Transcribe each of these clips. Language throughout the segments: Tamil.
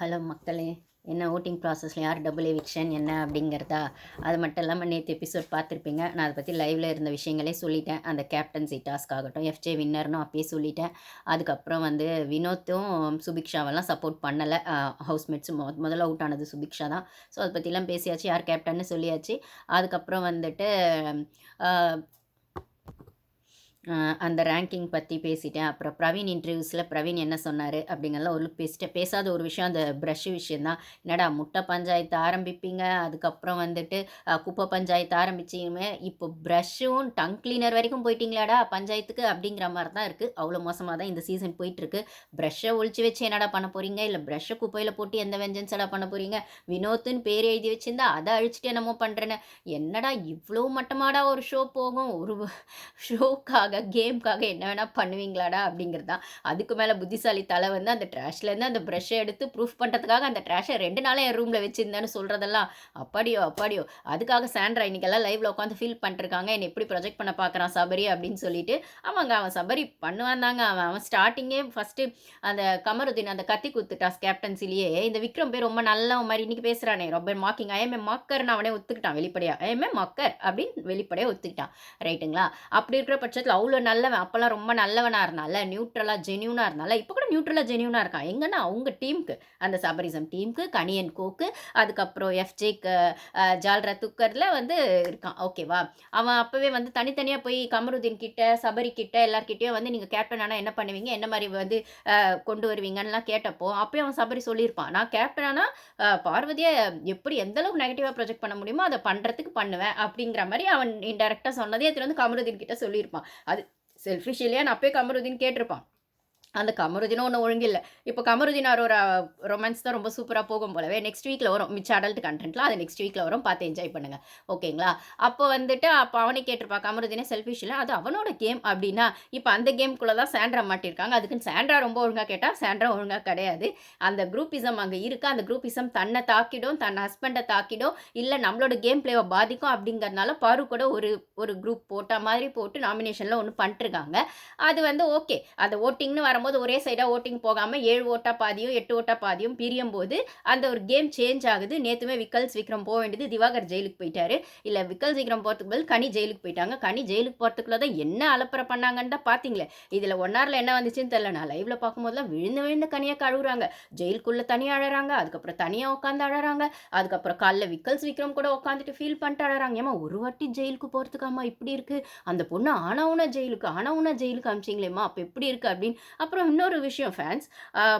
ஹலோ மக்களே என்ன ஓட்டிங் ப்ராசஸில் யார் டபுள் எவிக்ஷன் என்ன அப்படிங்கிறதா? அது மட்டும் இல்லாமல் நேற்று எபிசோட் பார்த்துருப்பீங்க. நான் அதை பற்றி லைவில் இருந்த விஷயங்களே சொல்லிட்டேன். அந்த கேப்டன்சி டாஸ்க் ஆகட்டும் எஃப்ஜே வின்னர்னு அப்பயே சொல்லிட்டேன். அதுக்கப்புறம் வந்து வினோத்தும் சுபிக்ஷாவெல்லாம் சப்போர்ட் பண்ணலை. ஹவுஸ்மேட்ஸு மொ முதல்ல அவுட் ஆனது சுபிக்ஷா தான். ஸோ அதை பற்றிலாம் பேசியாச்சு. யார் கேப்டன்னு சொல்லியாச்சு. அதுக்கப்புறம் வந்துட்டு அந்த ரேங்கிங் பற்றி பேசிட்டேன். அப்புறம் பிரவீன் இன்டர்வியூஸில் பிரவீன் என்ன சொன்னார் அப்படிங்கிறலாம் ஒரு பேசிட்டேன். பேசாத ஒரு விஷயம் அந்த ப்ரஷ் விஷயந்தான் என்னடா முட்டை பஞ்சாயத்து ஆரம்பிப்பீங்க? அதுக்கப்புறம் வந்துட்டு குப்பை பஞ்சாயத்து ஆரம்பிச்சிங்க. இப்போ ப்ரஷ்ஷும் டங் கிளீனர் வரைக்கும் போயிட்டீங்களாடா பஞ்சாயத்துக்கு? அப்படிங்கிற மாதிரி தான் இருக்குது அவ்வளோ மோசமாக தான் இந்த சீசன் போயிட்டுருக்கு. ப்ரஷ்ஷை ஒழிச்சு வச்சு என்னடா பண்ண போகிறீங்க இல்லை ப்ரஷ்ஷை குப்பையில் போட்டு எந்த வெஞ்சன்ஸடா பண்ண போகிறீங்க வினோத்துன்னு பேர் எழுதி வச்சுருந்தா அதை அழிச்சிட்டு என்னமோ பண்ணுறேன்னு என்னடா இவ்வளோ மட்டமாடா ஒரு ஷோ போகும். ஒரு ஷோக்காக கேம்க்காக என்ன வேணால் பண்ணுவீங்களாடா அப்படிங்கிறது தான். அதுக்கு மேலே புத்திசாலி தலை வந்து அந்த ட்ராஷ்லேருந்து அந்த ப்ரஷ்ஷை எடுத்து ப்ரூஃப் பண்ணுறதுக்காக அந்த ட்ராஷை ரெண்டு நாளே என் ரூமில் வச்சுருந்தேன்னு சொல்கிறதெல்லாம் அப்படியோ அப்படியோ. அதுக்காக சாண்ட்ரா இன்னைக்கெல்லாம் லைவில் உட்காந்து ஃபீல் பண்ணிருக்காங்க. என்னை எப்படி ப்ரொஜெக்ட் பண்ண பார்க்குறான் சபரி அப்படின்னு சொல்லிட்டு ஆமாங்க அவன் சபரி பண்ணுவான் தாங்க. அவன் அவன் ஸ்டார்டிங்கே ஃபஸ்ட்டு அந்த கமருதீன் அந்த கத்தி குத்துட்டான் கேப்டன்சிலேயே இந்த விக்ரம் பேர் ரொம்ப நல்ல மாதிரி இன்றைக்கி பேசுகிறானே ரொம்ப மாக்கிங் ஐஎம்ஏ மாக்கர்னு அவனே ஒத்துக்கிட்டான் வெளிப்படையாக ஐஎம்ஏ மக்கர் அப்படின்னு வெளிப்படையாக ஒத்துக்கிட்டான். ரைட்டுங்களா அப்படி இருக்கிற பட்சத்தில் அவ்வளோ நல்லவன் அப்போல்லாம் ரொம்ப நல்லவனாக இருந்தால நியூட்ரலாக ஜென்யூனாக இருந்தால இப்போ கூட நியூட்ரலாக ஜென்யூனாக இருக்கான். எங்கன்னா அவங்க டீமுக்கு அந்த சபரிசம் டீமுக்கு கனியன் கோக்கு அதுக்கப்புறம் எஃப்ஜேக்கு ஜால்ரா துக்கரில் வந்து இருக்கான். ஓகேவா அவன் அப்போவே வந்து தனித்தனியாக போய் கமருதீன் கிட்ட சபரி கிட்ட எல்லார்கிட்டயும் வந்து நீங்கள் கேப்டன் ஆனால் என்ன பண்ணுவீங்க? என்ன மாதிரி வந்து கொண்டு வருவீங்கன்னுலாம் கேட்டப்போ அப்போயும் அவன் சபரி சொல்லியிருப்பான். நான் கேப்டனானா பார்வதியை எப்படி எந்த அளவுக்கு நெகட்டிவாக ப்ரொஜெக்ட் பண்ண முடியுமோ அதை பண்ணுறதுக்கு பண்ணுவேன் அப்படிங்கிற மாதிரி அவன் இன்டெரக்டாக சொன்னதே எடுத்துகிட்டு வந்து கமருதீன் கிட்ட சொல்லியிருப்பான். அது செல்ஃபிஷ் இல்லையா? நான் அப்பயே கமருதீன் கேட்டிருப்பான். அந்த கமருதினும் ஒன்றும் ஒழுங்கில்லை. இப்போ கமருதினார் ஒரு ரொமான்ஸ் தான் ரொம்ப சூப்பராக போகும் போலவே நெக்ஸ்ட் வீக்கில் வரும். மிச்ச அடல்ட் கண்டென்ட்லாம் அது நெக்ஸ்ட் வீக்கில் வரும். பார்த்து என்ஜாய் பண்ணுங்கள் ஓகேங்களா? அப்போ வந்துட்டு அப்போ அவனே கேட்டிருப்பா கமருதீனே செல்ஃபிஷ் இல்லை. அது அவனோட கேம் அப்படின்னா இப்போ அந்த கேம்குள்ளே தான் சாண்ட்ரா மாட்டிருக்காங்க. அதுக்குன்னு சாண்ட்ரா ரொம்ப ஒழுங்காக கேட்டால் சாண்ட்ரா ஒழுங்காக கிடையாது. அந்த குரூப்பிசம் அங்கே இருக்குது அந்த குரூப்பிசம் தன்னை தாக்கிடும் தன் ஹஸ்பண்டை தாக்கிடும். இல்லை நம்மளோட கேம் பிளேவை பாதிக்கும் அப்படிங்கிறதுனால பாரு கூட ஒரு ஒரு குரூப் போட்ட மாதிரி போட்டு நாமினேஷனில் ஒன்று பண்ணிட்டுருக்காங்க அது வந்து ஓகே அந்த ஓட்டிங்னு வரும்போது ஒரே சைடாக ஓட்டிங் போகாமல் ஏழு ஓட்டா பாதியும் எட்டு ஓட்டா பாதியும் பிரியும் போது அந்த ஒரு கேம் சேஞ்ச் ஆகுது. நேற்றுமே விக்கல்ஸ் விக்ரம் போக வேண்டியது திவாகர் ஜெயிலுக்கு போயிட்டாரு. இல்லை விக்கல்ஸ் விக்ரம் போகிறதுக்கு பதில் கனி ஜெயிலுக்கு போயிட்டாங்க. கனி ஜெயிலுக்கு போகிறதுக்குள்ள தான் என்ன அலப்பறை பண்ணாங்கன்னு தான் பார்த்தீங்களே இதில் ஒன் ஹவரில் என்ன வந்துச்சுன்னு தெரியல. நான் லைவில் பார்க்கும்போதெல்லாம் விழுந்து விழுந்து கனியாக கழுவுறாங்க. ஜெயிலுக்குள்ளே தனியாக அழறாங்க. அதுக்கப்புறம் தனியாக உட்காந்து அழறாங்க. அதுக்கப்புறம் காலைல விக்கல்ஸ் விக்ரம் கூட உட்காந்துட்டு ஃபீல் பண்ணிட்டு அழறாங்க. ஏமா ஒரு வாட்டி ஜெயிலுக்கு போகிறதுக்காமா இப்படி இருக்குது அந்த பொண்ணு ஆனவுனா ஜெயிலுக்கு ஆனவுனா ஜெயிலுக்கு அமிச்சிங்களேம்மா அப்போ எப்படி இருக்குது அப்படின்னு. அப்புறம் இன்னொரு விஷயம் ஃபேன்ஸ்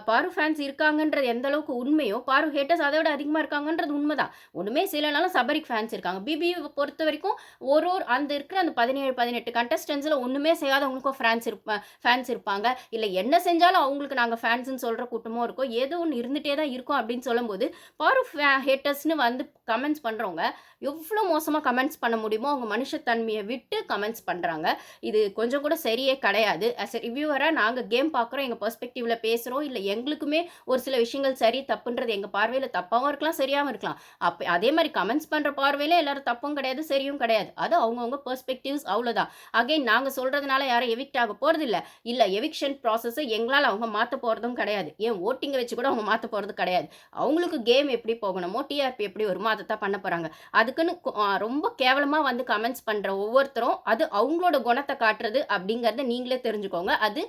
பாரு ஃபேன்ஸ் இருக்காங்கன்றது எந்த அளவுக்கு உண்மையோ பாரு ஹேட்டர்ஸ் அதை விட அதிகமாக இருக்காங்கன்றது உண்மைதான். ஒன்றுமே சில நாளும் சபரிக் ஃபேன்ஸ் இருக்காங்க. பிபி பொறுத்த வரைக்கும் ஒரு ஒரு அந்த இருக்கிற அந்த பதினேழு பதினெட்டு கண்டஸ்டன்ஸில் ஒன்றுமே செய்யாதவங்களுக்கும் ஃபேன்ஸ் இருப்பேன் ஃபேன்ஸ் இருப்பாங்க. இல்லை என்ன செஞ்சாலும் அவங்களுக்கு நாங்கள் ஃபேன்ஸ்னு சொல்கிற கூட்டமும் இருக்கும் ஏதோ ஒன்று இருந்துகிட்டே தான் இருக்கும் அப்படின்னு சொல்லும்போது பாரு ஹேட்டர்ஸ்னு வந்து கமெண்ட்ஸ் பண்ணுறவங்க எவ்வளோ மோசமாக கமெண்ட்ஸ் பண்ண முடியுமோ அவங்க மனுஷத்தன்மையை விட்டு கமெண்ட்ஸ் பண்ணுறாங்க இது கொஞ்சம் கூட சரியே கிடையாது. அஸ் எ ரிவ்யூவராக நாங்கள் கேம் பார்க்குறோம் எங்கள் பெர்ஸ்பெக்டிவில் பேசுகிறோம் இல்லை எங்களுக்குமே ஒரு சில விஷயங்கள் சரி தப்புன்றது எங்கள் பார்வையில் தப்பாகவும் இருக்கலாம் சரியாகவும் இருக்கலாம். அப்போ அதே மாதிரி கமெண்ட்ஸ் பண்ணுற பார்வையில் எல்லாரும் தப்பும் கிடையாது சரியும் கிடையாது. அது அவங்கவுங்க பெர்ஸ்பெக்டிவ்ஸ் அவ்வளோதான் அகைன் நாங்கள் சொல்கிறதுனால யாரும் எவிக்ட் ஆக போகிறதில்ல இல்லை எவிக்ஷன் ப்ராசஸை எங்களால் அவங்க மாற்ற போகிறதும் கிடையாது. ஏன் ஓட்டிங்கை வச்சு கூட அவங்க மாற்ற போகிறது கிடையாது. அவங்களுக்கு கேம் எப்படி போகணுமோ டிஆர்பி எப்படி வருமோ அதை தான் பண்ண போகிறாங்க அதுக்குன்னு ரொம்ப கேவலமாக வந்து கமெண்ட்ஸ் பண்ணுற ஒவ்வொருத்தரும் அது அவங்களோட குணத்தை காட்டுறது அப்படிங்கிறத நீங்களே தெரிஞ்சுக்கோங்க. அது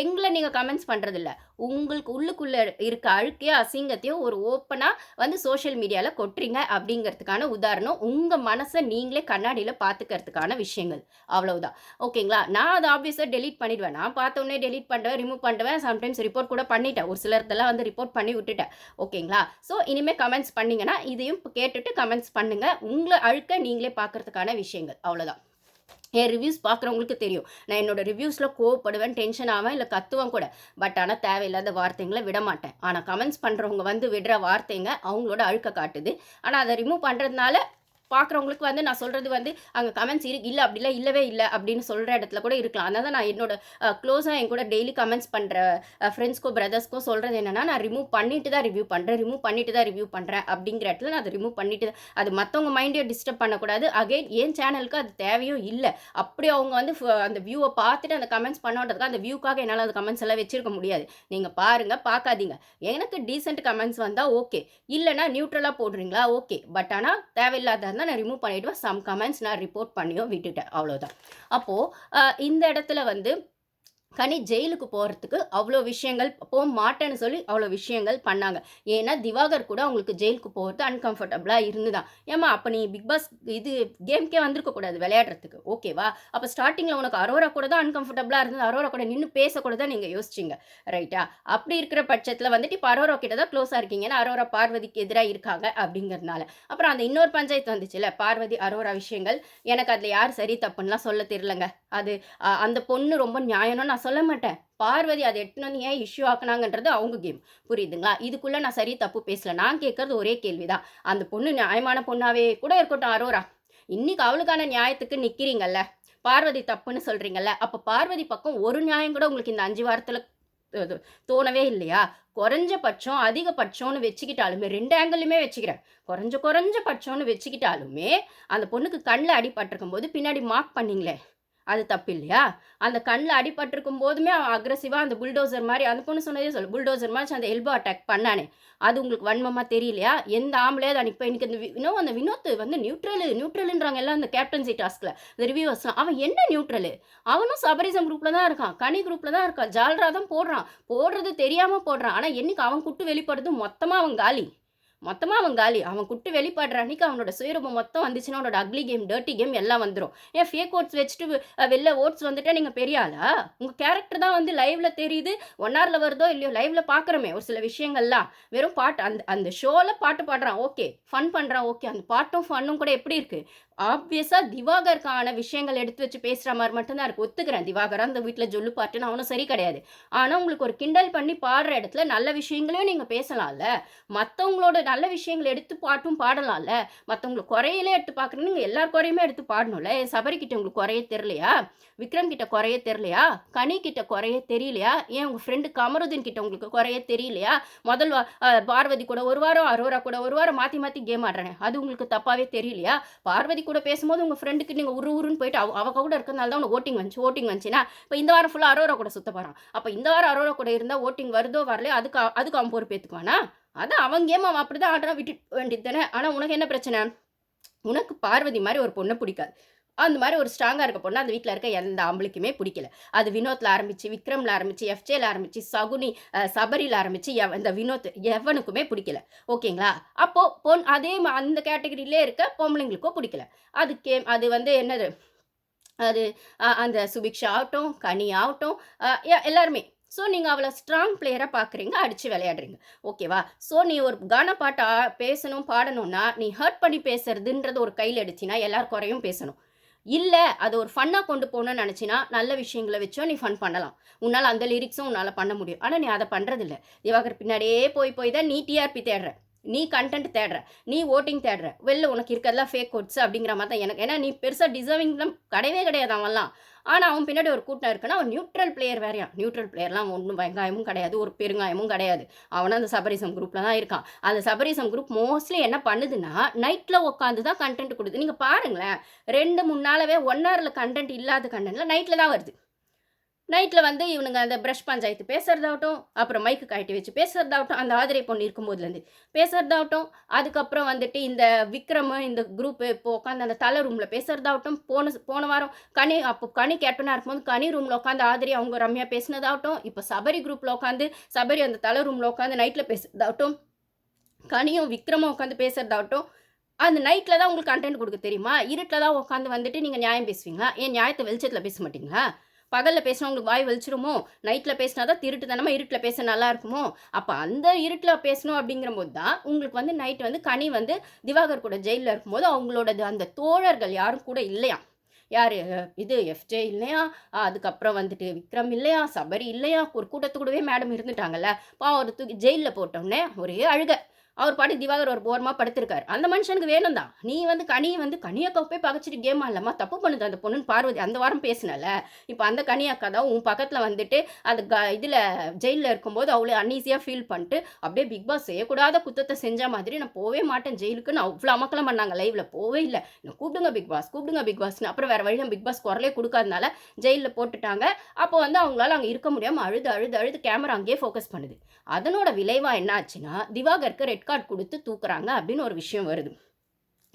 எங் உங்களை நீங்கள் கமெண்ட்ஸ் பண்ணுறதில்ல உங்களுக்கு உள்ளுக்குள்ளே இருக்க அழுக்கையோ அசிங்கத்தையோ ஒரு ஓப்பனாக வந்து சோஷியல் மீடியாவில் கொட்டுறீங்க அப்படிங்கிறதுக்கான உதாரணம் உங்கள் மனசை நீங்களே கண்ணாடியில் பார்த்துக்கிறதுக்கான விஷயங்கள். அவ்வளவுதான். ஓகேங்களா? நான் அதை ஆப்வியஸாக டெலீட் பண்ணிடுவேன். நான் பார்த்த உடனே டெலீட் பண்ணுவேன் ரிமூவ் பண்ணுவேன் சம்டைம்ஸ் ரிப்போர்ட் கூட பண்ணிட்டேன். ஒரு சிலர்த்தெல்லாம் வந்து ரிப்போர்ட் பண்ணி விட்டுட்டேன். ஓகேங்களா? ஸோ இனிமேல் கமெண்ட்ஸ் பண்ணீங்கன்னா இதையும் கேட்டுட்டு கமெண்ட்ஸ் பண்ணுங்கள் உங்களை அழுக்க நீங்களே பார்க்கறதுக்கான விஷயங்கள். அவ்வளோதான் என் ரிவ்யூஸ் பார்க்குறவங்களுக்கு தெரியும். நான் என்னோட ரிவ்யூஸில் கோவப்படுவேன் டென்ஷன் ஆவேன் இல்லை கத்துவேன் கூட. பட் ஆனால் தேவையில்லாத வார்த்தைங்களை விட மாட்டேன். ஆனால் கமெண்ட்ஸ் பண்ணுறவங்க வந்து விடுற வார்த்தைங்க அவங்களோட அழுக்க காட்டுது. ஆனால் அதை ரிமூவ் பண்ணுறதுனால பார்க்குறவங்களுக்கு வந்து நான் சொல்கிறது வந்து அங்கே கமெண்ட்ஸ் இரு இல்லை அப்படிலாம் இல்லவே இல்லை அப்படின்னு சொல்கிற இடத்துல கூட இருக்கலாம். அதனால தான் நான் என்னோட க்ளோஸாக என் கூட டெய்லி கமெண்ட்ஸ் பண்ணுற ஃப்ரெண்ட்ஸ்க்கோ பிரதர்ஸ்க்கோ சொல்கிறது என்னென்னா நான் ரிமூவ் பண்ணிட்டு தான் ரிவ்யூ பண்ணுறேன் ரிமூவ் பண்ணிட்டு தான் ரிவ்யூ பண்ணுறேன் அப்படிங்கிற இடத்துல நான் அதை ரிமூவ் பண்ணிட்டு தான் அது மற்றவங்க மைண்டையும் டிஸ்டர்ப் பண்ணக்கூடாது. அகைன் என் சேனலுக்கு அது தேவையும் இல்லை. அப்படி அவங்க வந்து ஃப- அந்த வியூவை பார்த்துட்டு அந்த கமெண்ட்ஸ் பண்ணோன்றதுக்கு அந்த வியூக்காக என்னால் அந்த கமெண்ட்ஸ் எல்லாம் வச்சிருக்க முடியாது. நீங்கள் பாருங்கள் பார்க்காதீங்க. எனக்கு டீசென்ட் கமெண்ட்ஸ் வந்தால் ஓகே இல்லைனா நியூட்ரலாக போடுறீங்களா? ஓகே பட் ஆனால் தேவையில்லாத இருந்தால் நான் ரிமூவ் பண்ணிவிடுவேன் சம் கமெண்ட்ஸ் நான் ரிப்போர்ட் பண்ணியோ விட்டுட்டேன். அவ்வளோதான் அப்போது இந்த இடத்துல வந்து கனி ஜெயிலுக்கு போகிறதுக்கு அவ்வளோ விஷயங்கள் போக மாட்டேன்னு சொல்லி அவ்வளோ விஷயங்கள் பண்ணாங்க. ஏன்னா திவாகர் கூட அவங்களுக்கு ஜெயிலுக்கு போகிறது அன்கம்ஃபர்டபுளாக இருந்துதான். ஏம்மா அப்போ நீ பிக் பாஸ் இது கேம்க்கே வந்திருக்க கூடாது விளையாடுறதுக்கு. ஓகேவா அப்போ ஸ்டார்டிங்கில் உனக்கு அரோரா கூட தான் அன்கம்ஃபர்டபுளாக இருந்தது. அரோரா கூட நின்று பேசக்கூட தான் நீங்கள் யோசிச்சிங்க. ரைட்டா அப்படி இருக்கிற பட்சத்தில் வந்துட்டு இப்போ அரோரா கிட்ட தான் க்ளோஸாக இருக்கீங்க. ஏன்னா அரோரா பார்வதிக்கு எதிராக இருக்காங்க அப்படிங்கிறதுனால. அப்புறம் அந்த இன்னொரு பஞ்சாயத்து வந்துச்சுல்ல பார்வதி அரோரா விஷயங்கள். எனக்கு அதில் யார் சரி தப்புன்னுலாம் சொல்ல தெரியலங்க. அது அந்த பொண்ணு ரொம்ப நியாயம்னு நான் சொல்ல மாட்டேன். பார்வதி அதை எட்டுன்னு வந்து ஏன் இஷ்யூ ஆக்குனாங்கன்றது அவங்க கேம் புரியுதுங்களா? இதுக்குள்ளே நான் சரி தப்பு பேசல. நான் கேட்குறது ஒரே கேள்விதான். அந்த பொண்ணு நியாயமான பொண்ணாவே கூட இருக்கட்டும் அரோரா. இன்னைக்கு அவளுக்கான நியாயத்துக்கு நிற்கிறீங்கல்ல பார்வதி தப்புன்னு சொல்கிறீங்கல்ல அப்போ பார்வதி பக்கம் ஒரு நியாயம் கூட உங்களுக்கு இந்த அஞ்சு வாரத்தில் தோணவே இல்லையா? குறைஞ்சபட்சம் அதிகபட்சம்னு வச்சுக்கிட்டாலுமே ரெண்டு ஆங்கிளுமே வச்சுக்கிறேன். குறைஞ்ச குறைஞ்ச பட்சம்னு வச்சுக்கிட்டாலுமே அந்த பொண்ணுக்கு கண்ணில் அடிபட்டிருக்கும் போது பின்னாடி மார்க் பண்ணிங்களே. அது தப்பு இல்லையா? அந்த கண்ணில் அடிபட்டிருக்கும் போதுமே அவன் அக்ரஸிவாக அந்த புல்டோசர் மாதிரி அந்த பொண்ணு சொன்னதே சொல்லு புல்டோசர் மாதிரி அந்த எல்போ அட்டாக் பண்ணானே. அது உங்களுக்கு வன்மமாக தெரியலையா? எந்த ஆம்பளே அது இப்போ எனக்கு இந்த வினோ இன்னும் அந்த வினோத் வந்து நியூட்ரலு நியூட்ரலுன்றாங்க எல்லாம் அந்த கேப்டன்சி டாஸ்கில் இந்த ரிவ்யூவர்ஸ்லாம் அவன் என்ன நியூட்ரலு அவனும் சபரிசம் குரூப்பில் தான் இருக்கான் கனி குரூப்பில் தான் இருக்கான் ஜால்ரா தான் போடுறான். போடுறது தெரியாமல் போடுறான். ஆனால் என்னைக்கு அவன் குட்டு வெளிப்படுறது மொத்தமாக அவன் காலி. மொத்தமாக அவன் காலி. அவன் குட்டு வெளிப்படுற அன்னைக்கு அவனோட சுயரூபம் மொத்தம் வந்துச்சுன்னா அவனோட அக்லி கேம் டர்ட்டி கேம் எல்லாம் வந்துடும் ஏன் ஃபேக் ஓட்ஸ் வச்சுட்டு வெளில ஓட்ஸ் வந்துட்டா நீங்கள் பெரிய ஆளா? உங்கள் கேரக்டர் தான் வந்து லைவ்ல தெரியுது ஒன் ஹவரில் வருதோ இல்லையோ லைவ்ல பார்க்குறோமே ஒரு சில விஷயங்கள்லாம். வெறும் பாட்டு அந்த அந்த ஷோவில் பாட்டு பாடுறான் ஓகே ஃபன் பண்ணுறான் ஓகே அந்த பாட்டும் ஃபன்னும் கூட எப்படி இருக்குது ஆப்வியஸாக திவாகருக்கான விஷயங்கள் எடுத்து வச்சு பேசுகிற மாதிரி மட்டும்தான் இருக்கு. ஒத்துக்கிறேன். திவாகர் அந்த வீட்டில் ஜொல்லு பாட்டுன்னு அவனும் சரி கிடையாது. ஆனால் உங்களுக்கு ஒரு கிண்டல் பண்ணி பாடுற இடத்துல நல்ல விஷயங்களையும் நீங்கள் பேசலாம்ல. மற்றவங்களோட நல்ல விஷயங்களை எடுத்து பாட்டும் பாடலாம்ல. மற்றவங்களுக்கு குறையிலே எடுத்து பார்க்குறீங்க நீங்கள் எல்லார் குறையுமே எடுத்து பாடணும்ல. என் சபரி உங்களுக்கு குறைய தெரியலையா? விக்ரம் கிட்ட குறைய தெரியலையா? கனி கிட்ட குறைய தெரியலையா? ஏன் உங்கள் ஃப்ரெண்டு கமருதீன் கிட்ட உங்களுக்கு குறைய தெரியலையா? முதல் வா- பார்வதி கூட ஒரு வாரம் அரோரா கூட ஒரு வாரம் மாற்றி மாற்றி கேம் ஆடுறேன். அது உங்களுக்கு தப்பாகவே தெரியலையா? பார்வதி கூட பேசும்போது உங்கள் ஃப்ரெண்டுக்கு நீங்கள் உரு உருன்னு போயிட்டு அவ அவ கூட இருக்கிறதுனால தான் உனக்கு ஓட்டிங் வந்துச்சு ஓட்டிங் வந்துச்சுன்னா இப்போ இந்த வாரம் ஃபுல்லாக அரோரா கூட சுத்த போகிறான் அப்போ இந்த வாரம் அரோரா கூட இருந்தால் ஓட்டிங் வருதோ வரலையோ அதுக்கு அதுக்கு அவன் பொறுப்பேற்றுக்குவானா அதான் அவன் கேம் அவன் அப்படி தான் ஆடுறான் விட்டு வேண்டியது தானே. ஆனால் உனக்கு என்ன பிரச்சனை? உனக்கு பார்வதி மாதிரி ஒரு பொண்ணை பிடிக்காது. அந்த மாதிரி ஒரு ஸ்ட்ராங்காக இருக்க பொண்ணு அந்த வீட்டில் இருக்க எந்த ஆம்பளுக்குமே பிடிக்கல. அது வினோத்தில் ஆரம்பிச்சு விக்ரமில் ஆரம்பிச்சு எஃப்ஜேல ஆரம்பிச்சு சகுனி சபரியில் ஆரம்பிச்சு எவ- இந்த வினோத் எவனுக்குமே பிடிக்கல. ஓகேங்களா? அப்போ பொன் அதே அந்த கேட்டகரியிலே இருக்க பொம்பளைங்களுக்கும் பிடிக்கல. அது அது வந்து என்னது? அது அந்த சுபிக்ஷா ஆகட்டும் கனி ஆகட்டும் எல்லாருமே. ஸோ நீங்கள் அவளை ஸ்ட்ராங் பிளேயராக பார்க்குறீங்க அடித்து விளையாடுறீங்க. ஓகேவா? ஸோ நீ ஒரு கான பாட்டா பேசணும் பாடணும்னா நீ ஹர்ட் பண்ணி பேசுறதுன்றது ஒரு கையில் எடுத்தினா எல்லார் குறையும் பேசணும். இல்லை அதை ஒரு ஃபன்னாக கொண்டு போகணும்னு நினச்சினா நல்ல விஷயங்களை வச்சோ நீ ஃபன் பண்ணலாம். உன்னால் அந்த லிரிக்ஸும் உன்னால் பண்ண முடியும். ஆனால் நீ அதை பண்ணுறதில்ல திவாகர் பின்னாடியே போய் போய் தான் நீ டிஆர்பி தேடுற. நீ கண்டென்ட் தேடுற. நீ ஓட்டிங் தேடுற. வெளில உனக்கு இருக்கிறதெல்லாம் ஃபேக் கோட்ஸ் அப்படிங்கிற மாதிரி தான் எனக்கு. ஏன்னா நீ பெருசாக டிசர்விங்லாம் கிடையவே கிடையாது அவன்லாம். ஆனால் அவன் பின்னாடி ஒரு கூட்டம் இருக்குன்னா அவன் நியூட்ரல் பிளேயர் வேறையா நியூட்ரல் பிளேயர்லாம் ஒன்றும் வெங்காயமும் கிடையாது ஒரு பெருங்காயமும் கிடையாது. அவனும் அந்த சபரிசம் குரூப்பில் தான் இருக்கான். அந்த சபரிசம் குரூப் மோஸ்ட்லி என்ன பண்ணுதுன்னா நைட்டில் உட்காந்து தான் கண்டென்ட் கொடுது நீங்கள் பாருங்களேன் ரெண்டு மூணு நாளவே ஒன் ஹவரில் கண்டென்ட் இல்லாத கண்டென்ட்லாம் நைட்டில் தான் வருது. நைட்டில் வந்து இவனுங்க அந்த ப்ரஷ் பஞ்சாயத்து பேசுறதாகட்டும் அப்புறம் மைக்கு கட்டி வச்சு பேசுறதாகட்டும் அந்த ஆதிரை பொண்ணு இருக்கும்போதுலேருந்து பேசுகிறதாகட்டும் அதுக்கப்புறம் வந்துட்டு இந்த விக்ரம் இந்த குரூப்பு இப்போ உட்காந்து அந்த தலை ரூமில் பேசுறதாகட்டும் போன போன வாரம் கனி அப்போ கனி கேப்டனாக இருக்கும்போது கனி ரூமில் உட்காந்து ஆதிரி அவங்க ரம்யா பேசினதாகட்டும் இப்போ சபரி குரூப்பில் உட்காந்து சபரி அந்த தலை ரூமில் உட்காந்து நைட்டில் பேசுறதாகட்டும் கனியும் விக்ரமும் உட்காந்து பேசுகிறதாகட்டும் அந்த நைட்டில் தான் உங்களுக்கு கண்டென்ட் கொடுக்க தெரியுமா? இருட்டில் தான் உட்காந்து வந்துட்டு நீங்கள் நியாயம் பேசுவீங்களா? ஏன் நியாயத்தை வெளிச்சத்தில் பேச மாட்டீங்களா? பகலில் பேசினா உங்களுக்கு வாய் வலிச்சிருமோ? நைட்டில் பேசினா தான் திருட்டுத்தனமாக இருட்டில் பேச நல்லா இருக்குமோ? அப்போ அந்த இருட்டில் பேசணும் அப்படிங்கிற போது தான் உங்களுக்கு வந்து நைட் வந்து கனி வந்து திவாகர் கூட ஜெயிலில் இருக்கும்போது அவங்களோட அந்த தோழர்கள் யாரும் கூட இல்லையா? யார்? இது எஃப்ஜே இல்லையா? அதுக்கப்புறம் வந்துட்டு விக்ரம் இல்லையா? சபரி இல்லையா? ஒரு கூட்டத்து கூடவே மேடம் இருந்துட்டாங்கல்ல. பாவம் ஒரு தூக்கி ஜெயிலில் போட்டோன்னே ஒரே அழுகை. அவர் பாட்டு திவாகர் ஒரு ஓரமாக படுத்திருக்காரு. அந்த மனுஷனுக்கு வேணும் தான் நீ வந்து கனி வந்து கனியாக்கா போய் பகச்சிட்டு கேம் ஆடலாமா தப்பு பண்ணுது அந்த பொண்ணுன்னு பார்வதி. அந்த வாரம் பேசினல இப்போ அந்த கனியாக்கா தான் உன் பக்கத்தில் வந்துட்டு அந்த க இதில் ஜெயிலில் இருக்கும்போது அவ்வளோ அன்ஈஸியாக ஃபீல் பண்ணிட்டு அப்படியே பிக் பாஸ் செய்யக்கூடாத குத்தத்தை செஞ்ச மாதிரி நான் போவே மாட்டேன். ஜெயிலுக்கு நான் அவ்வளோ அமக்கலம் பண்ணாங்க. லைவில் போவே இல்லை. என்ன கூப்பிடுங்க பிக் பாஸ் கூப்பிடுங்க பிக் பாஸ்னு அப்புறம் வேறு வழியில் பிக் பாஸ் குரலே கொடுக்காதனால ஜெயிலில் போட்டுட்டாங்க. அப்போ வந்து அவங்களால அங்கே இருக்க முடியாமல் அழுது அழுது அழுது கேமரா அங்கேயே ஃபோக்கஸ் பண்ணுது. அதனோட விளைவாக என்ன ஆச்சுன்னா திவாகருக்கு ரெட் ரெட் கார்டு கொடுத்து தூக்குறாங்க அப்படின்னு ஒரு விஷயம் வருது.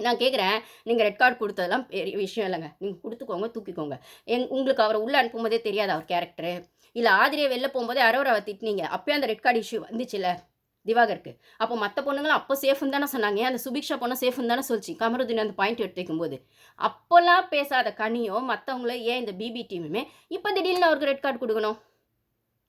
நான் கேட்குறேன் நீங்கள் ரெட் கார்டு கொடுத்ததெல்லாம் பெரிய விஷயம் இல்லைங்க. நீங்கள் கொடுத்துக்கோங்க தூக்கிக்கோங்க. எங் உங்களுக்கு அவரை உள்ளே அனுப்பும்போதே தெரியாது அவர் கேரக்டரு இல்லை ஆதிரியை வெளில போகும்போதே அரோராவை திட்டினீங்க. அப்போயே அந்த ரெட் கார்டு இஷ்யூ வந்துச்சுல்ல திவாகருக்கு. அப்போ மற்ற பொண்ணுங்களும் அப்போ சேஃப்னு தானே சொன்னாங்க. அந்த சுபிக்ஷா பொண்ணு சேஃப்னு தானே சொல்லிச்சு. கமருதீன் அந்த பாயிண்ட் எடுத்துக்கும்போது அப்போல்லாம் பேசாத கனியோ மற்றவங்களோ ஏன் இந்த பிபி டீமுமே இப்போ திடீர்னு அவருக்கு ரெட் கார்டு கொடுக்கணும்?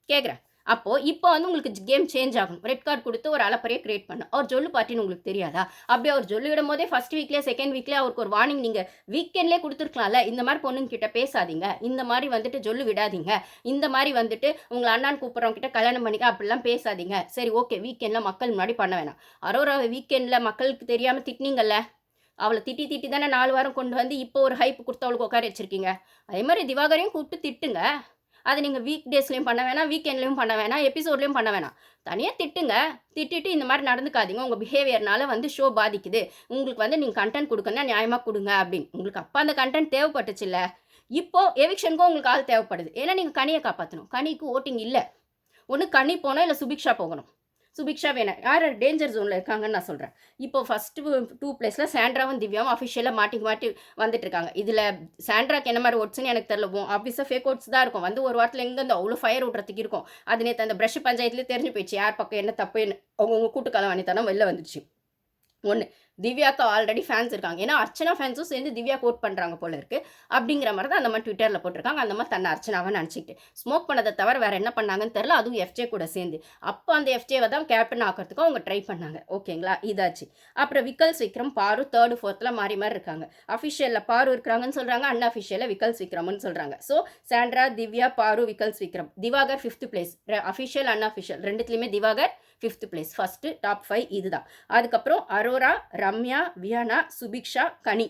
கேட்குறேன் அப்போது இப்போ வந்து உங்களுக்கு கேம் சேஞ்ச் ஆகும். ரெட் கார்டு கொடுத்து ஒரு அலப்பறையை கிரியேட் பண்ணும் அவர் ஜொல்லு பார்ட்டின்னு உங்களுக்கு தெரியாதா? அப்படி அவர் சொல்லிவிடும் போதே ஃபர்ஸ்ட் வீக்லேயே செகண்ட் வீக்லேயே அவருக்கு ஒரு வார்னிங் நீங்கள் வீக்கெண்ட்லேயே கொடுத்துருக்கலாம்ல இந்த மாதிரி பொண்ணுங்க கிட்ட பேசாதீங்க. இந்த மாதிரி வந்துட்டு ஜொல்லு விடாதீங்க. இந்த மாதிரி வந்துட்டு உங்களை அண்ணான் கூப்பிட்றவங்க கிட்ட கல்யாணம் பண்ணிக்க அப்படிலாம் பேசாதீங்க. சரி ஓகே வீக்கெண்டில் மக்கள் முன்னாடி பண்ண வேணாம். அரோரா வீக்கெண்டில் மக்களுக்கு தெரியாமல் திட்டினீங்கல்ல? அவளை திட்டி திட்டி தானே நாலு வாரம் கொண்டு வந்து இப்போ ஒரு ஹைப் கொடுத்து அவளுக்கு உட்கார வச்சிருக்கீங்க. அதே மாதிரி திவாகரையும் கூப்பிட்டு திட்டுங்க. அது நீங்கள் வீக் டேஸ்லையும் பண்ண வேணாம் வீக்கெண்ட்லேயும் பண்ண வேணாம் எபிசோட்லேயும் பண்ண வேணாம். தனியாக திட்டுங்க. திட்டிட்டு இந்த மாதிரி நடந்துக்காதீங்க. உங்கள் பிஹேவியர்னால வந்து ஷோ பாதிக்குது. உங்களுக்கு வந்து நீங்கள் கண்டென்ட் கொடுக்கணும்னா நியாயமாக கொடுங்க அப்படின்னு. உங்களுக்கு அப்போ அந்த கண்டென்ட் தேவைப்பட்டுச்சு இல்லை இப்போது எவிக்ஷனுக்கும் உங்களுக்கு ஆள் தேவைப்படுது. ஏன்னா நீங்கள் கனியை காப்பாற்றணும் கனிக்கு ஓட்டிங் இல்லை. ஒன்று கனி போகணும் இல்லை சுபிக்ஷா போகணும். சுபிக்ஷா வேணா யார் டேஞ்சர் ஜோனில் இருக்காங்கன்னு நான் சொல்கிறேன் இப்போ ஃபஸ்ட்டு டூ பிளேஸில் சாண்ட்ராவும் திவ்யாவும் அஃபிஷியலாக மாட்டி மாட்டி வந்துட்டுருக்காங்க இதில் சாண்ட்ராக்கு என்ன மாதிரி ஓட்ஸ்னு எனக்கு தெரியல. ஆஃபீஸாக ஃபேக் ஓட்ஸ் தான் இருக்கும். வந்து ஒரு வாரத்தில் எங்கேருந்து அவ்வளோ ஃபயர் விட்றதுக்கு இருக்கும்? அது நேற்று அந்த ப்ரஷ் பஞ்சாயத்துலேயே தெரிஞ்சு போயிடுச்சு. யார் பக்கம் என்ன தப்பு? என்ன? அவங்கவுங்க கூட்டுக்காலம் வாணித்தனம் வெளில வந்துடுச்சு ஒன்று திவ்யாக்கு ஆல்ரெடி ஃபேன்ஸ் இருக்காங்க. ஏன்னா அர்ச்சனா ஃபேன்ஸும் சேர்ந்து திவ்யா கோட் பண்ணுறாங்க போல இருக்கு. அப்படிங்கிற மாதிரி தான் அந்த மாதிரி ட்விட்டரில் போட்டிருக்காங்க. அந்த மாதிரி தன்னை அர்ச்சனாவை நினச்சிக்கிட்டு. ஸ்மோக் பண்ணதை தவிர வேறு என்ன பண்ணாங்கன்னு தெரில அதுவும் எஃப்ஜே கூட சேர்ந்து. அப்போ அந்த எஃப்ஜேவை தான் கேப்டன் ஆக்கிறதுக்கு அவங்க ட்ரை பண்ணாங்க. ஓகேங்களா? இதாச்சு. அப்புறம் விக்கல்ஸ் விக்ரம் பாரு தேர்டு ஃபோர்த்தில் மாறி மாறி இருக்காங்க. அஃபிஷியலில் பாரு இருக்கிறாங்கன்னு சொல்கிறாங்க அன் அஃபிஷியலில் விக்கல்ஸ் விக்ரம்னு சொல்கிறாங்க so Sandra Divya Paru Vikkals Vikram. Diwakar fifth place official unofficial ரெண்டுத்துலேயுமே Diwakar fifth place first top five இதுதான். அதுக்கப்புறம் அரோரா ரம்யா வியானா சுபிக்ஷா கனி.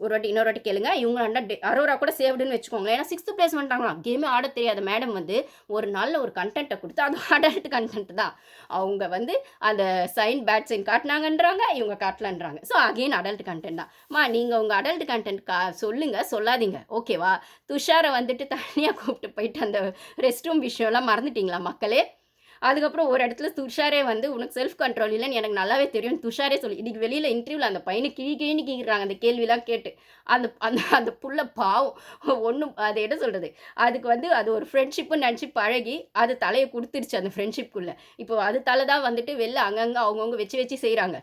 ஒரு வாட்டி இன்னொரு வாட்டி கேளுங்க. இவங்க அண்டா அரோரா கூட சேவ்டுன்னு வச்சுக்கோங்களேன் ஏன்னா சிக்ஸ்த்து பிளேஸ் வந்துட்டாங்களாம். கேமே ஆட தெரியாத மேடம் வந்து ஒரு நல்ல ஒரு கண்டென்ட்டை கொடுத்து அது அடல்ட் கண்டென்ட் தான். அவங்க வந்து அந்த சைன் பேட் சைன் காட்டினாங்கன்றாங்க இவங்க காட்டலன்றாங்க. ஸோ அகெயின் அடல்ட் கண்டென்ட் தான். மா நீங்கள் உங்கள் அடல்ட் கண்டென்ட் கா சொல்லுங்கள் சொல்லாதீங்க. ஓகேவா துஷாரை வந்துட்டு தனியாக கூப்பிட்டு போயிட்டு அந்த ரெஸ்ட் ரூம் விஷயம்லாம் மறந்துட்டீங்களா மக்களே? அதுக்கப்புறம் ஒரு இடத்துல துஷாரே வந்து உனக்கு செல்ஃப் கண்ட்ரோல் இல்லைன்னு எனக்கு நல்லாவே தெரியும் துஷாரே சொல்லி இன்னைக்கு வெளியில் இன்டர்வியூவில் அந்த பையனை கிழி கிழின்னு கேட்குறாங்க அந்த கேள்விலாம் கேட்டு. அந்த அந்த அந்த புள்ள பாவம். ஒன்றும் அது என்ன சொல்கிறது அதுக்கு வந்து அது ஒரு ஃப்ரெண்ட்ஷிப்புன்னு நினச்சி பழகி அது தலையை கொடுத்துருச்சு அந்த ஃப்ரெண்ட்ஷிப்புக்குள்ளே இப்போ அது தலை தான் வந்துட்டு வெளில அங்கங்கே அவங்கவுங்க வச்சு வச்சு செய்கிறாங்க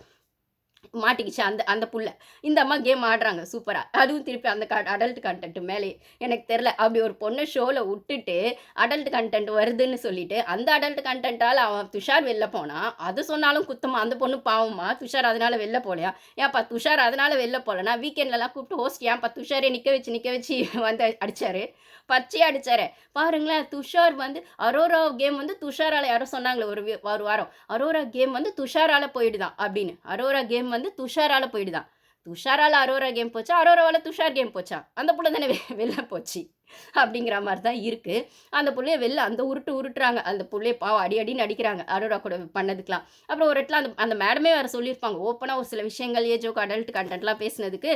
மாட்டிக்கிச்சு. அந்த அந்த புள்ள. இந்த அம்மா கேம் ஆடுறாங்க சூப்பராக அதுவும் திருப்பி அந்த க அடல்ட் கண்டென்ட் மேலே. எனக்கு தெரில அப்படி ஒரு பொண்ணை ஷோவில் விட்டுட்டு அடல்ட் கண்டென்ட் வருதுன்னு சொல்லிட்டு அந்த அடல்ட் கண்டென்ட்டால் அவன் துஷார் வெளில போனான் அது சொன்னாலும் குத்தமாக அந்த பொண்ணு பாவமா. துஷார் அதனால் வெளில போகலையா ஏன்ப்பா துஷார் அதனால் வெளில போகலனா வீக்கெண்ட்லலாம் கூப்பிட்டு ஹோஸ்ட் ஏன்ப்பா துஷாரே நிற்க வச்சு நிற்க வச்சு வந்து அடிச்சாரு. பச்சையே அடிச்சாரு. பாருங்களேன் துஷார் வந்து அரோரா கேம் வந்து துஷாரால் யாரோ சொன்னாங்களே ஒரு ஒரு வாரம். அரோரா கேம் வந்து துஷாரால் போயிடுதான் அப்படின்னு. அரோரா கேம் வந்து துஷாரால போயிடுதான். துஷாரால அரோரா கேம் போச்சா? அரோராவால் துஷார் கேம் போச்சா? அந்த புள்ள தானே வெளில போச்சு. அப்படிங்கிற மாதிரி தான் இருக்குது அந்த பிள்ளைய வெளில அந்த உருட்டு உருட்டுறாங்க. அந்த பிள்ளைய பாவம் அடி அடின்னு அடிக்கிறாங்க. அரோரா கூட பண்ணதுக்கெலாம் அப்புறம் ஒரு இடத்துல அந்த அந்த மேடமே வேறு சொல்லியிருப்பாங்க. ஓப்பனாக ஒரு சில விஷயங்கள் ஏஜோக்கு அடல்ட் கண்டென்ட்லாம் பேசினதுக்கு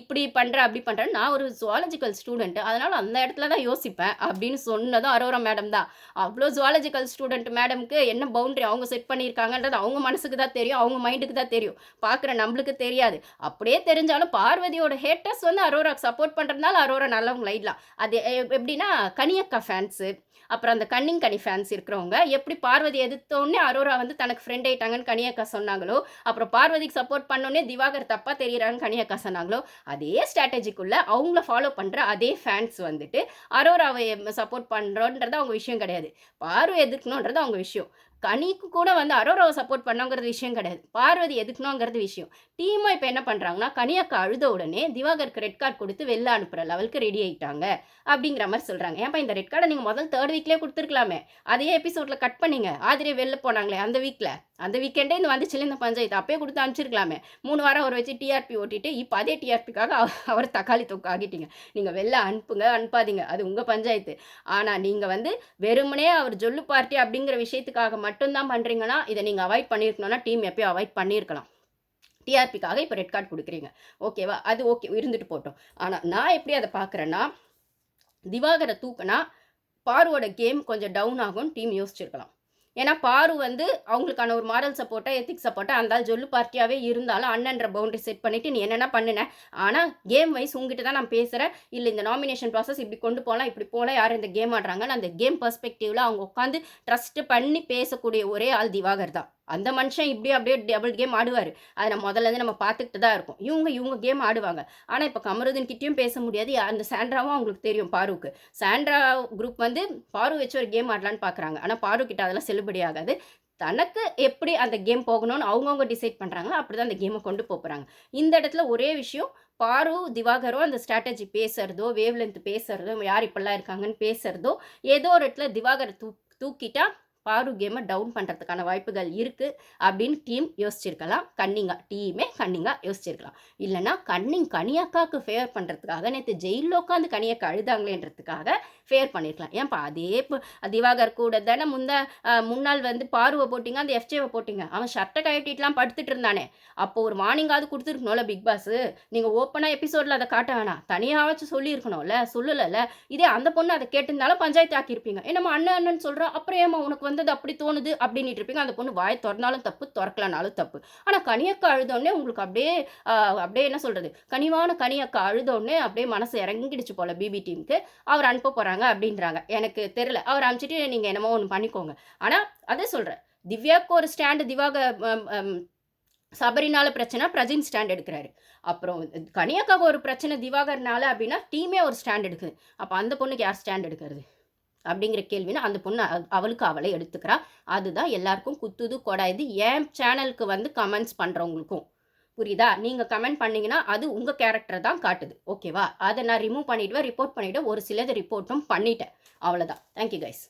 இப்படி பண்ணுற அப்படி பண்ணுறேன் நான் ஒரு ஜுவாலஜிக்கல் ஸ்டூடெண்ட்டு அதனால் அந்த இடத்துல தான் யோசிப்பேன். அப்படின்னு சொன்னதும் அரோரா மேடம் தான். அவ்வளோ ஜுவாலஜிக்கல் ஸ்டூடெண்ட் மேடம்க்கு என்ன பவுண்டரி அவங்க செட் பண்ணியிருக்காங்கன்றது அவங்க மனசுக்கு தான் தெரியும். அவங்க மைண்டுக்கு தான் தெரியும். பார்க்குற நம்மளுக்கு தெரியாது. அப்படியே தெரிஞ்சாலும் பார்வதியோட ஹேட்டர்ஸ் வந்து அரோராக்கு சப்போர்ட் பண்ணுறதுனால அரோரா நல்லவங்க லைட்லாம் அது அது எப்படின்னா கனியக்கா ஃபேன்ஸு அப்புறம் அந்த கன்னிங் கனி ஃபேன்ஸ் இருக்கிறவங்க எப்படி பார்வதி எதிர்த்தோடனே அரோரா வந்து தனக்கு ஃப்ரெண்ட் ஆயிட்டாங்கன்னு கனியக்கா சொன்னாங்களோ அப்புறம் பார்வதிக்கு சப்போர்ட் பண்ணோன்னே திவாகர் தப்பாக தெரியிறாங்கன்னு கனியக்கா சொன்னாங்களோ அதே ஸ்ட்ராட்டஜிக்குள்ள அவங்கள ஃபாலோ பண்ணுற அதே ஃபேன்ஸ் வந்துட்டு அரோராவை சப்போர்ட் பண்ணுறோன்றது அவங்க விஷயம் கிடையாது. பார்வை எதிர்க்கணுன்றது அவங்க விஷயம். கனிக்கு கூட வந்து அரோராவை சப்போர்ட் பண்ணோங்கிறது விஷயம் கிடையாது. பார்வதி எதுக்கணுங்கிறது விஷயம். டீமாக இப்போ என்ன பண்ணுறாங்கன்னா கனியாக்கா அழுத உடனே திவாகருக்கு ரெட் கார்டு கொடுத்து வெளில அனுப்புகிற லெவலுக்கு ரெடி ஆகிட்டாங்க அப்படிங்கிற மாதிரி சொல்கிறாங்க ஏன்ப்பா இந்த ரெட் கார்டை நீங்கள் முதல் தேர்ட் வீக்லேயே கொடுத்துருக்கலாமே? அதே எபிசோடில் கட் பண்ணீங்க. ஆதிரே வெளில போனாங்களே அந்த வீக்கில் அந்த வீக்கெண்டே இந்த வந்துச்சுல இந்த பஞ்சாயத்து. அப்பயே கொடுத்து அனுப்பிச்சிருக்கலாமே. மூணு வாரம் அவர் வச்சு டிஆர்பி ஓட்டிட்டு இப்போ அதே டிஆர்பிக்காக அவர் தக்காளி தொக்கு ஆகிட்டீங்க நீங்கள் வெளில அனுப்புங்க அனுப்பாதீங்க. அது உங்கள் பஞ்சாயத்து. ஆனால் நீங்கள் வந்து வெறுமனே அவர் ஜொல்லு பார்ட்டி அப்படிங்கிற விஷயத்துக்காக மட்டும் மட்டும்தான் பண்ணுறீங்கன்னா இதை நீங்கள் அவாய்ட் பண்ணியிருக்கணும்னா டீம் எப்பயும் அவாய்ட் பண்ணியிருக்கலாம் டிஆர்பிக்காக இப்போ ரெட் கார்டு கொடுக்குறீங்க. ஓகேவா அது ஓகே இருந்துட்டு போட்டோம். ஆனால் நான் எப்படி அதை பார்க்குறேன்னா திவாகரை தூக்குனா பாருவோட கேம் கொஞ்சம் டவுன் ஆகும் டீம் யோசிச்சிருக்கலாம். ஏன்னா பாரு வந்து அவங்களுக்கான ஒரு மாரல் சப்போர்ட்டாக எத்திக் சப்போர்ட்டாக அந்த ஆள் ஜொல்லு பார்ட்டியாகவே இருந்தாலும் அண்ணன்ற பவுண்டரி செட் பண்ணிவிட்டு நீ என்னென்ன பண்ணுன? ஆனால் கேம் வைஸ் உங்ககிட்ட தான் நான் பேசுகிறேன் இல்லை இந்த நாமினேஷன் ப்ராசஸ் இப்படி கொண்டு போகலாம் இப்படி போகலாம் யார் இந்த கேம் ஆடுறாங்கன்னு அந்த கேம் பர்ஸ்பெக்டிவில் அவங்க உட்காந்து ட்ரஸ்ட் பண்ணி பேசக்கூடிய ஒரே ஆள் திவாகர் தான். அந்த மனுஷன் இப்படி அப்படியே டபுள் கேம் ஆடுவார். அதை நம்ம முதல்ல இருந்து நம்ம பார்த்துக்கிட்டு தான் இருக்கும். இவங்க இவங்க கேம் ஆடுவாங்க. ஆனால் இப்போ கமருதன் கிட்டேயும் பேச முடியாது. அந்த சாண்ட்ராவும் அவங்களுக்கு தெரியும் பாருக்கு சாண்ட்ரா குரூப் வந்து பாரு வச்சு ஒரு கேம் ஆடலான்னு பார்க்குறாங்க ஆனால் பாரு கிட்ட அதெல்லாம் செல்லுபடி ஆகாது. தனக்கு எப்படி அந்த கேம் போகணும்னு அவங்கவுங்க டிசைட் பண்ணுறாங்களோ அப்படி தான் அந்த கேமை கொண்டு போகிறாங்க இந்த இடத்துல ஒரே விஷயம் பாரு திவாகரோ அந்த ஸ்ட்ராட்டஜி பேசுகிறதோ வேவ்லென்த் பேசுகிறதோ யார் இப்படிலாம் இருக்காங்கன்னு பேசுகிறதோ ஏதோ ஒரு இடத்துல திவாகரை தூ தூக்கிட்டா பாரு கேமை டவுன் பண்ணுறதுக்கான வாய்ப்புகள் இருக்குது அப்படின்னு டீம் யோசிச்சிருக்கலாம். கன்னிங்கா டீமே கன்னிங்கா யோசிச்சிருக்கலாம். இல்லைனா கன்னிங் கனியக்காவுக்கு ஃபேவர் பண்ணுறதுக்காக நேற்று ஜெயிலில் உட்காந்து கனியக்கா அழுதாங்களேன்றதுக்காக ஃபேர் பண்ணியிருக்கலாம் ஏன்ப்பா அதே இப்போ திவாகர் கூட தானே முந்த முன்னாள் வந்து பாருவை போட்டிங்க அந்த எஃப்ஜேவை போட்டிங்க. அவன் ஷர்ட்டை கழட்டிட்டுலாம் படுத்துட்டு இருந்தானே. அப்போ ஒரு வார்னிங்காவது கொடுத்துருக்கணும்ல பிக் பாஸ் நீங்கள் ஓப்பனாக எபிசோடில் அதை காட்ட வேணாம். தனியாகவாச்சும் சொல்லியிருக்கணும்ல சொல்லலைல்ல இதே அந்த பொண்ணு அதை கேட்டிருந்தாலும் பஞ்சாயத்து ஆக்கியிருப்பீங்க. என்னம்மா அண்ணன் அண்ணன் சொல்கிறோம் அப்புறம் ஏம்மா உனக்கு வந்து வந்தது அப்படி தோணுது அப்படின்ட்டு இருப்பீங்க. அந்த பொண்ணு வாய் திறந்தாலும் தப்பு திறக்கலனாலும் தப்பு. ஆனால் கனியக்கா அழுதோடனே உங்களுக்கு அப்படியே அப்படியே என்ன சொல்கிறது கனிவான கனியக்கா அழுதோடனே அப்படியே மனசு இறங்கிடுச்சு போல பிபி டீமுக்கு. அவர் அனுப்ப போகிறாங்க அப்படின்றாங்க. எனக்கு தெரில அவர் அனுப்பிச்சிட்டு நீங்கள் என்னமோ ஒன்று பண்ணிக்கோங்க. ஆனால் அதே சொல்கிறேன் திவ்யாவுக்கு ஒரு ஸ்டாண்டு திவாக சபரினால பிரச்சனை பிரஜின் ஸ்டாண்ட் எடுக்கிறாரு. அப்புறம் கனியாக்காக ஒரு பிரச்சனை திவாகர்னால அப்படின்னா டீமே ஒரு ஸ்டாண்ட் எடுக்குது. அப்போ அந்த பொண்ணுக்கு யார் ஸ்டாண்ட் எடுக்கிறது? அப்படிங்கிற கேள்வினா அந்த பொண்ணு அவளுக்கு அவளை எடுத்துக்கிறா. அதுதான் எல்லாருக்கும் குத்துது கொடாயுது. என் சேனலுக்கு வந்து கமெண்ட்ஸ் பண்ணுறவங்களுக்கும் புரியுதா? நீங்கள் கமெண்ட் பண்ணீங்கன்னா அது உங்கள் கேரக்டரை தான் காட்டுது. ஓகேவா அதை நான் ரிமூவ் பண்ணிவிடுவேன் ரிப்போர்ட் பண்ணிவிட்டு ஒரு சிலது ரிப்போர்ட்டும் பண்ணிட்டேன். அவ்வளோதான் தேங்க்யூ கைஸ்